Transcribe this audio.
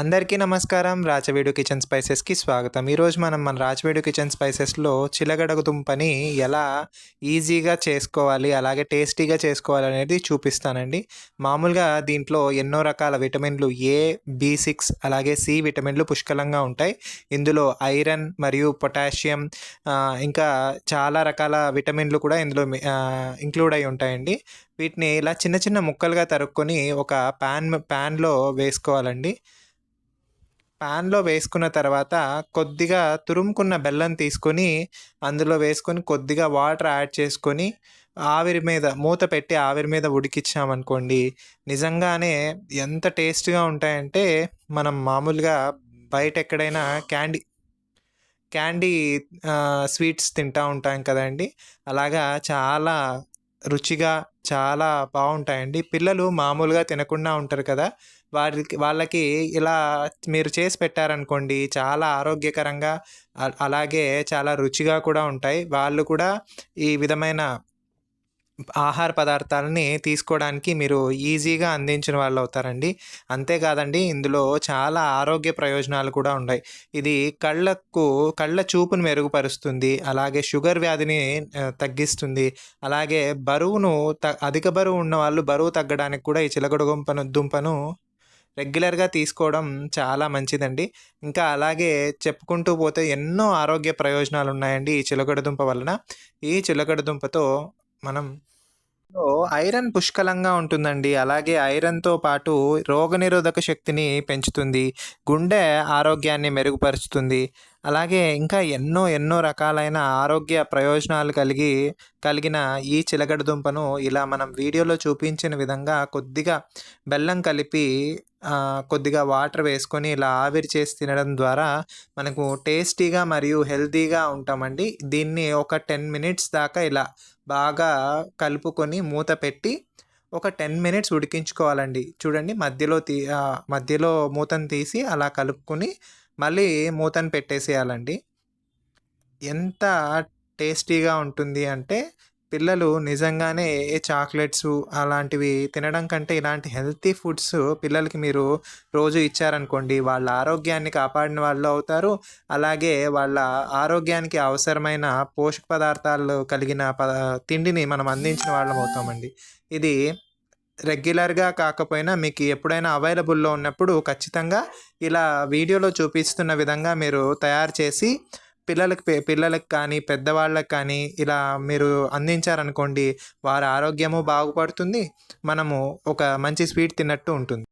అందరికీ నమస్కారం. రాచవేడు కిచెన్ స్పైసెస్కి స్వాగతం. ఈరోజు మనం మన రాచవేడు కిచెన్ స్పైసెస్లో చిలగడగ దుంపని ఎలా ఈజీగా చేసుకోవాలి అలాగే టేస్టీగా చేసుకోవాలి అనేది చూపిస్తానండి. మామూలుగా దీంట్లో ఎన్నో రకాల విటమిన్లు ఏ బి సిక్స్ అలాగే సి విటమిన్లు పుష్కలంగా ఉంటాయి. ఇందులో ఐరన్ మరియు పొటాషియం ఇంకా చాలా రకాల విటమిన్లు కూడా ఇందులో ఇంక్లూడ్ అయి ఉంటాయండి. వీటిని ఇలా చిన్న చిన్న ముక్కలుగా తరుక్కొని ఒక ప్యాన్ ప్యాన్లో వేసుకోవాలండి. ప్యాన్లో వేసుకున్న తర్వాత కొద్దిగా తురుముకున్న బెల్లం తీసుకొని అందులో వేసుకొని కొద్దిగా వాటర్ యాడ్ చేసుకొని ఆవిరి మీద మూత పెట్టి ఆవిరి మీద ఉడికిచ్చామనుకోండి నిజంగానే ఎంత టేస్ట్గా ఉంటాయంటే మనం మామూలుగా బయట ఎక్కడైనా క్యాండీ క్యాండీ స్వీట్స్ తింటూ ఉంటాం కదండి. అలాగా చాలా రుచిగా చాలా బాగుంటాయండి. పిల్లలు మామూలుగా తినకుండా ఉంటారు కదా! వారికి వాళ్ళకి ఇలా మీరు చేసి పెట్టారనుకోండి చాలా ఆరోగ్యకరంగా అలాగే చాలా రుచిగా కూడా ఉంటాయి. వాళ్ళు కూడా ఈ విధమైన ఆహార పదార్థాలని తీసుకోవడానికి మీరు ఈజీగా అందించిన వాళ్ళు అవుతారండి. అంతేకాదండి ఇందులో చాలా ఆరోగ్య ప్రయోజనాలు కూడా ఉన్నాయి ఇది కళ్ళకు కళ్ళ చూపును మెరుగుపరుస్తుంది అలాగే షుగర్ వ్యాధిని తగ్గిస్తుంది అలాగే బరువును త అధిక బరువు ఉన్న వాళ్ళు బరువు తగ్గడానికి కూడా ఈ చిలకడ దుంపను దుంపను రెగ్యులర్గా తీసుకోవడం చాలా మంచిదండి. ఇంకా అలాగే చెప్పుకుంటూ పోతే ఎన్నో ఆరోగ్య ప్రయోజనాలు ఉన్నాయండి ఈ చిలకడ దుంప వలన. ఈ చిలకడ దుంపతో మనం ఐరన్ పుష్కలంగా ఉంటుందండి. అలాగే ఐరన్తో పాటు రోగనిరోధక శక్తిని పెంచుతుంది. గుండె ఆరోగ్యాన్ని మెరుగుపరుస్తుంది. అలాగే ఇంకా ఎన్నో ఎన్నో రకాలైన ఆరోగ్య ప్రయోజనాలు కలిగి కలిగిన ఈ చిలకడ దుంపను ఇలా మనం వీడియోలో చూపించిన విధంగా కొద్దిగా బెల్లం కలిపి కొద్దిగా వాటర్ వేసుకొని ఇలా ఆవిరి చేసి తినడం ద్వారా మనకు టేస్టీగా మరియు హెల్తీగా ఉంటామండి. దీన్ని ఒక టెన్ మినిట్స్ దాకా ఇలా బాగా కలుపుకొని మూత పెట్టి ఒక టెన్ మినిట్స్ ఉడికించుకోవాలండి. చూడండి మధ్యలో తీ మధ్యలో మూతను తీసి అలా కలుపుకొని మళ్ళీ మూతను పెట్టేసేయాలండి. ఎంత టేస్టీగా ఉంటుంది అంటే పిల్లలు నిజంగానే ఏ చాక్లెట్స్ అలాంటివి తినడం కంటే ఇలాంటి హెల్తీ ఫుడ్స్ పిల్లలకి మీరు రోజు ఇచ్చారనుకోండి వాళ్ళ ఆరోగ్యాన్ని కాపాడిన వాళ్ళు అవుతారు. అలాగే వాళ్ళ ఆరోగ్యానికి అవసరమైన పోషక పదార్థాలు కలిగిన పద తిండిని మనం అందించిన వాళ్ళం అవుతామండి. ఇది రెగ్యులర్గా కాకపోయినా మీకు ఎప్పుడైనా అవైలబుల్లో ఉన్నప్పుడు ఖచ్చితంగా ఇలా వీడియోలో చూపిస్తున్న విధంగా మీరు తయారు చేసి పిల్లలకి పిల్లలకు కానీ పెద్దవాళ్ళకి కానీ ఇలా మీరు అందించారనుకోండి వారి ఆరోగ్యము బాగుపడుతుంది. మనము ఒక మంచి స్వీట్ తిన్నట్టు ఉంటుంది.